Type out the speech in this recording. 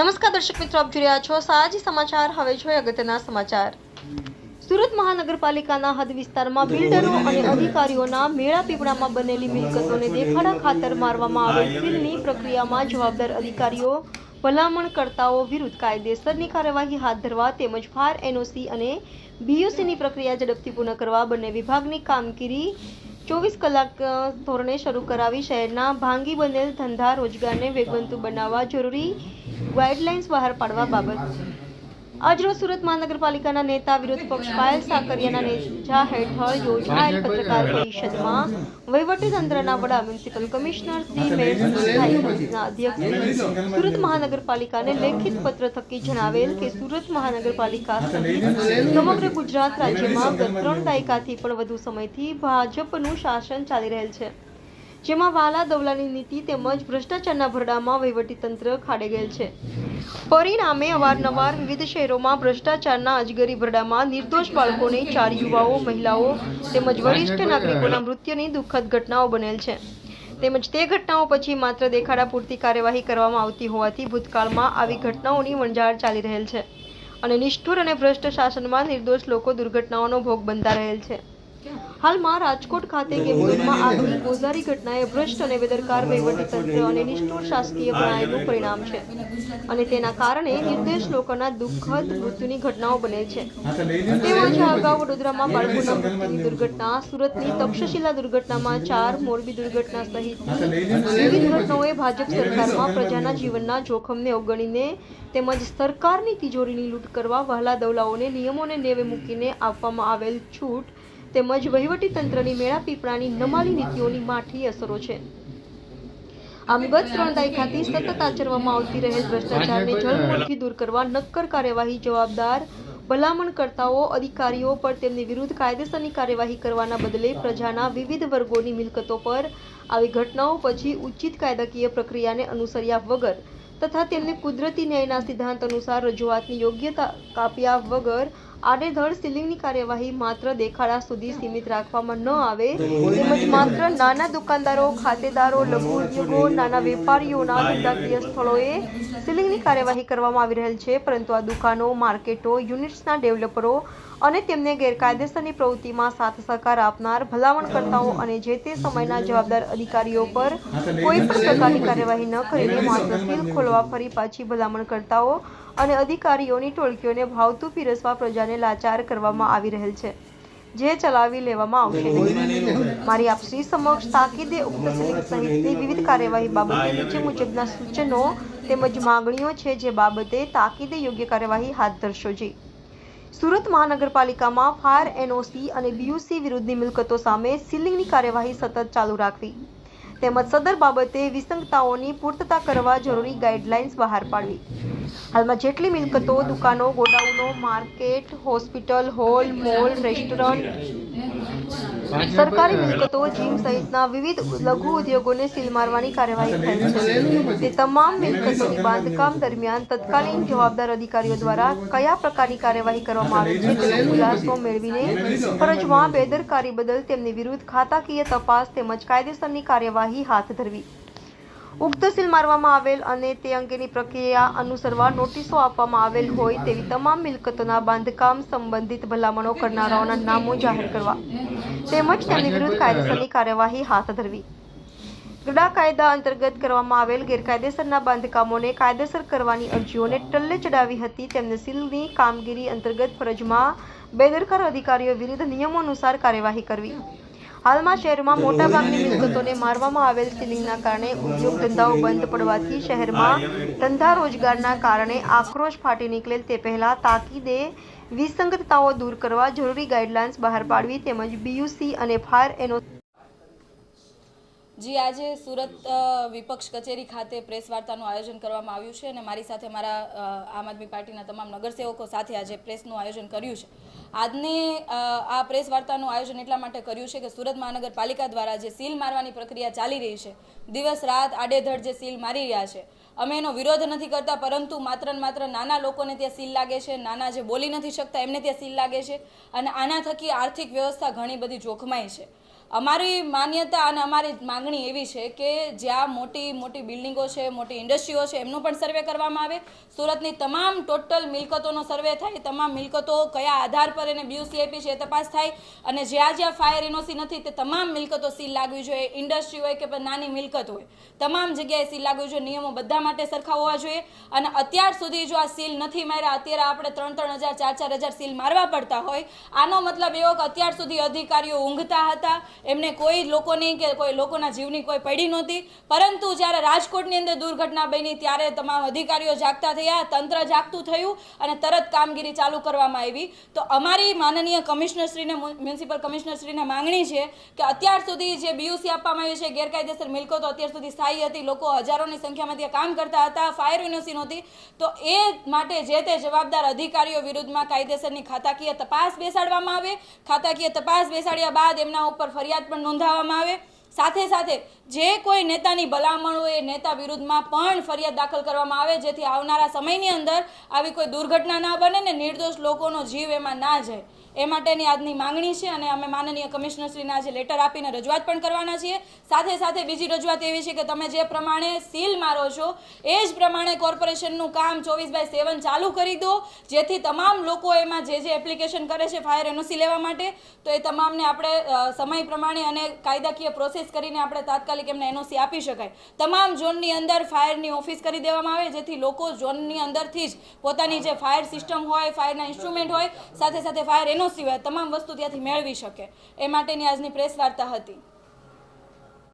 નમસ્કાર દર્શક મિત્રો, આપ જોઈ રહ્યા છો સાજી સમાચાર. હવે જોઈએ અગત્યના સમાચાર. સુરત મહાનગરપાલિકાના હદ વિસ્તારમાં બિલ્ડરો અને અધિકારીઓના મેળા પીપળામાં બનેલી મિલકતોને દેખાડા ખાતર મારવામાં આવેલ સીલની પ્રક્રિયામાં જવાબદાર અધિકારીઓ, ભલામણકર્તાઓ વિરુદ્ધ કાયદેસરની કાર્યવાહી હાથ ધરવા તેમજ ફાર એનઓસી અને બીયુસીની પ્રક્રિયા ઝડપથી પૂર્ણ કરવા બંને વિભાગની કામગીરી ચોવીસ કલાક ધોરણે શરૂ કરાવી શહેરના ભાંગી બનેલ ધંધા રોજગારને વેગવંતુ બનાવવા જરૂરી ગાઈડલાઇન્સ બહાર પાડવા બાબત. આજરોજ સુરત મહાનગરપાલિકાના નેતા વિરોધ પક્ષ પાયલ સાકરિયાના નેજા હેઠળ યોજાયેલ પત્રકાર પરિષદમાં વહીવટીતંત્રના વડા municipal commissioner Shri mayor Shri સ્થાયી સમિતિના અધ્યક્ષ સુરત મહાનગરપાલિકાને લેખિત પત્ર થકી જણાવેલ કે સુરત મહાનગરપાલિકા સમગ્ર ગુજરાત રાજ્યમાં ગત ત્રણ દાયકાથી પણ વધુ સમયથી ભાજપનું શાસન ચાલી રહેલ છે. જેમાં વાલા દવલાની નીતિ તેમજ ભ્રષ્ટાચારના ભરડામાં વહીવટીતંત્ર ખાડે ગયેલ છે. પરિણામે અવારનવાર વિવિધ શહેરોમાં ભ્રષ્ટાચારના અજગરી ભરડામાં નિર્દોષ બાળકોને ચાર યુવાઓ, મહિલાઓ તેમજ વરિષ્ઠ નાગરિકોના મૃત્યુની દુઃખદ ઘટનાઓ બનેલ છે. તેમજ તે ઘટનાઓ પછી માત્ર દેખાડા પૂરતી કાર્યવાહી કરવામાં આવતી હોવાથી ભૂતકાળમાં આવી ઘટનાઓની વણઝાર ચાલી રહેલ છે અને નિષ્ઠુર અને ભ્રષ્ટ શાસનમાં નિર્દોષ લોકો દુર્ઘટનાઓનો ભોગ બનતા રહેલ છે. હાલમાં રાજકોટ ખાતે કેમ્પમાં આગની ગોઝારી ઘટનાએ ભ્રષ્ટ અને બેદરકાર વહીવટીતંત્ર અને નિષ્ઠુર શાસકીય પ્રણાલીનું પરિણામ છે. અને તેના કારણે નિર્દેશ લોકોના દુઃખદ મૃત્યુની ઘટનાઓ બને છે. તેમજ અગાઉ વડોદરામાં બાળકોના મૃત્યુની દુર્ઘટના, સુરતની તક્ષશિલા દુર્ઘટનામાં ચાર મોરબી દુર્ઘટના સહિત વિવિધ ઘટનાઓએ ભાજપ સરકારમાં પ્રજાના જીવનના જોખમને અવગણીને તેમજ સરકારની તિજોરીની લૂંટ કરવા વહાલા દવલાઓને નિયમોને નેવે મૂકીને આપવામાં આવેલ છૂટ તેમજ વહીવટીતંત્રની મેળા પીપળાની નમાલી નીતિઓની માઠી અસરો છે. આમ ગત ત્રણ દાયકાથી સતત આચરવામાં આવતી રહેલ ભ્રષ્ટાચારને જળમૂળથી દૂર કરવા નક્કર કાર્યવાહી જવાબદાર ભલામણકર્તાઓ, અધિકારીઓ પર તેમની વિરુદ્ધ કાયદેસરની કાર્યવાહી કરવાના બદલે પ્રજાના વિવિધ વર્ગોની મિલકતો પર આવી ઘટનાઓ પછી ઉચિત કાયદાકીય પ્રક્રિયાને અનુસર્યા વગર તથા તેમને કુદરતી ન્યાયના સિદ્ધાંત અનુસાર રજૂઆતની યોગ્યતા કાપ્યા વગર આડેધડ સીલિંગની કાર્યવાહી માત્ર દેખાડા સુધી સીમિત રાખવામાં ન આવે. તેમજ માત્ર નાના દુકાનદારો ખાતેદારો લઘુ ઉદ્યોગો નાના વેપારીઓના ધંધાકીય સ્થળોએ સીલિંગની કાર્યવાહી કરવામાં આવી રહેલ છે. પરંતુ આ દુકાનો માર્કેટો યુનિટ્સના ડેવલપરો અને તેમને ગેરકાયદેસરની પ્રવૃત્તિમાં સાથ સહકાર આપનાર ભલામણકર્તાઓ અને જે તે સમયના જવાબદાર અધિકારીઓ પર કોઈ પણ પ્રકારની કાર્યવાહી ન કરીને માત્ર સીલ ખોલવા ફરી પાછી ભલામણકર્તાઓ અને અધિકારીઓની ટોળકીઓને ભાવતું પીરસવા પ્રજાને લાચાર કરવામાં આવી રહેલ છે. જે ચલાવી લેવામાં આવશે. નહીં મારી આપશ્રી સમક્ષ તાકીદે ઉક્ત સહિતની વિવિધ કાર્યવાહી બાબતે નીચે મુજબના સૂચનો તેમજ માંગણીઓ છે જે બાબતે તાકીદે યોગ્ય કાર્યવાહી હાથ ધરશો જી. સુરત મહાનગરપાલિકામાં ફાયર એનઓસી અને બીયુસી વિરુદ્ધની મિલકતો સામે સીલિંગની કાર્યવાહી સતત ચાલુ રાખવી. તેમજ સદર બાબતે વિસંગતાઓની પૂર્તતા કરવા જરૂરી ગાઈડલાઇન્સ બહાર પાડવી હાલમાં જેટલી મિલકતો, દુકાનો, ગોડાઉનો, market, hospital, hall, mall, restaurant સરકારી મિલકતો જીમ સહિતના વિવિધ લઘુ ઉદ્યોગોને સીલ મારવાની કાર્યવાહી થઈ છે. તે તમામ મિલકતોની બાંધકામ દરમિયાન તત્કાલીન જવાબદાર અધિકારીઓ દ્વારા કયા પ્રકારની કાર્યવાહી કરવામાં આવી છે તેનો ખુલાસો મેળવીને ફરજમાં બેદરકારી બદલ તેમની વિરુદ્ધ ખાતાકીય તપાસ તેમજ કાયદેસરની કાર્યવાહી હાથ ધરવી. ઉક્ત સીલ મારવામાં આવેલ અને તે અંગેની પ્રક્રિયા અનુસરવા નોટિસો આપવામાં આવેલ હોય તેવી તમામ મિલકતોના બાંધકામ સંબંધિત ભલામણો કરનારાઓના નામો જાહેર કરવા. તેમજ તેમની વિરુદ્ધ કાયદેસરની કાર્યવાહી હાથ ધરવી. ગડા કાયદા અંતર્ગત કરવામાં આવેલ ગેરકાયદેસરના બાંધકામોને કાયદેસર કરવાની અરજીઓને ટલ્લે ચડાવી હતી. તેમને સીલની કામગીરી અંતર્ગત ફરજમાં બેદરકાર અધિકારીઓ વિરુદ્ધ નિયમો અનુસાર કાર્યવાહી કરવી. હાલમાં શહેરમાં મોટાભાગની મિલકતોને મારવામાં આવેલ સીલિંગના કારણે ઉદ્યોગ ધંધાઓ બંધ પડવાથી શહેરમાં ધંધા રોજગારના કારણે આક્રોશ ફાટી નીકળેલ તે પહેલા તાકીદે વિસંગતતાઓ દૂર કરવા જરૂરી ગાઈડલાઇન્સ બહાર પાડવી તેમજ બીયુસી અને ફાયર એનો જી, આજે સુરત વિપક્ષ કચેરી ખાતે પ્રેસ વાર્તાનું આયોજન કરવામાં આવ્યું છે અને મારી સાથે મારા આમ આદમી પાર્ટીના તમામ નગરસેવકો સાથે આજે પ્રેસનું આયોજન કર્યું છે. આજની આ પ્રેસ વાર્તાનું આયોજન એટલા માટે કર્યું છે કે સુરત મહાનગરપાલિકા દ્વારા જે સીલ મારવાની પ્રક્રિયા ચાલી રહી છે, દિવસ રાત આડેધડ જે સીલ મારી રહ્યા છે, અમે એનો વિરોધ નથી કરતા, પરંતુ માત્ર માત્ર નાના લોકોને ત્યાં સીલ લાગે છે, નાના જે બોલી નથી શકતા, એમને ત્યાં સીલ લાગે છે અને આના થકી આર્થિક વ્યવસ્થા ઘણી બધી જોખમાય છે. અમારી માન્યતા અને અમારી માંગણી એવી છે કે જ્યાં મોટી મોટી બિલ્ડિંગો છે, મોટી ઇન્ડસ્ટ્રીઓ છે, એમનો પણ સર્વે કરવામાં આવે. સુરતની તમામ ટોટલ મિલકતોનો સર્વે થાય, તમામ મિલકતો કયા આધાર પર એને બીયુસી છે એ તપાસ થાય અને જ્યાં જ્યાં ફાયર એનઓસી નથી તે તમામ મિલકતો સીલ લાગવી જોઈએ. ઇન્ડસ્ટ્રી હોય કે નાની મિલકત હોય, તમામ જગ્યાએ સીલ લાગવી જોઈએ, નિયમો બધા માટે સરખા હોવા જોઈએ. અને અત્યાર સુધી જો આ સીલ નથી માર્યા, અત્યારે આપણે ત્રણ ત્રણ હજાર, ચાર ચાર હજાર સીલ મારવા પડતા હોય. આનો મતલબ એવો કે અત્યાર સુધી અધિકારીઓ ઊંઘતા હતા એમને કોઈ લોકોની કે કોઈ લોકોના જીવની કોઈ પડી નહોતી. પરંતુ જ્યારે રાજકોટની અંદર દુર્ઘટના બની ત્યારે તમામ અધિકારીઓ જાગતા થયા, તંત્ર જાગતું થયું અને તરત કામગીરી ચાલુ કરવામાં આવી. તો અમારી માનનીય કમિશનરશ્રીને, મ્યુનિસિપલ કમિશનરશ્રીને માંગણી છે કે અત્યાર સુધી જે બીયુસી આપવામાં આવી છે, ગેરકાયદેસર મિલકતો અત્યાર સુધી સ્થાયી હતી. લોકો હજારોની સંખ્યામાં ત્યાં કામ કરતા હતા, ફાયર યુનિવર્સિટી નહોતી. તો એ માટે જે તે જવાબદાર અધિકારીઓ વિરુદ્ધમાં કાયદેસરની ખાતાકીય તપાસ બેસાડવામાં આવે. ખાતાકીય તપાસ બેસાડ્યા બાદ એમના ઉપર ફરિયાદ પણ નોંધાવવામાં આવે. સાથે સાથે જે કોઈ નેતાની ભલામણ હોય એ નેતા વિરુદ્ધમાં પણ ફરિયાદ દાખલ કરવામાં આવે, જેથી આવનારા સમયની અંદર આવી કોઈ દુર્ઘટના ના બને ને નિર્દોષ લોકોનો જીવ એમાં ના જાય. એ માટેની આજની માંગણી છે અને અમે માનનીય કમિશનરશ્રીને આજે લેટર આપીને રજૂઆત પણ કરવાના છીએ. સાથે સાથે બીજી રજૂઆત એવી છે કે તમે જે પ્રમાણે સીલ મારો છો, એ જ પ્રમાણે કોર્પોરેશનનું કામ ચોવીસ બાય સેવન ચાલુ કરી દો. જેથી તમામ લોકો એમાં જે જે એપ્લિકેશન કરે છે ફાયર એનઓસી લેવા માટે, તો એ તમામને આપણે સમય પ્રમાણે અને કાયદાકીય પ્રોસેસ કરીને આપણે તાત્કાલિક એમને એનઓસી આપી શકાય. તમામ ઝોનની અંદર ફાયરની ઓફિસ કરી દેવામાં આવે, જેથી લોકો ઝોનની અંદરથી જ પોતાની જે ફાયર સિસ્ટમ હોય ફાયરના ઇન્સ્ટ્રુમેન્ટ હોય, સાથે સાથે ફાયર એનઓસી સિવાય તમામ વસ્તુ ત્યાંથી મેળવી શકે. એ માટેની આજની પ્રેસ વાર્તા હતી.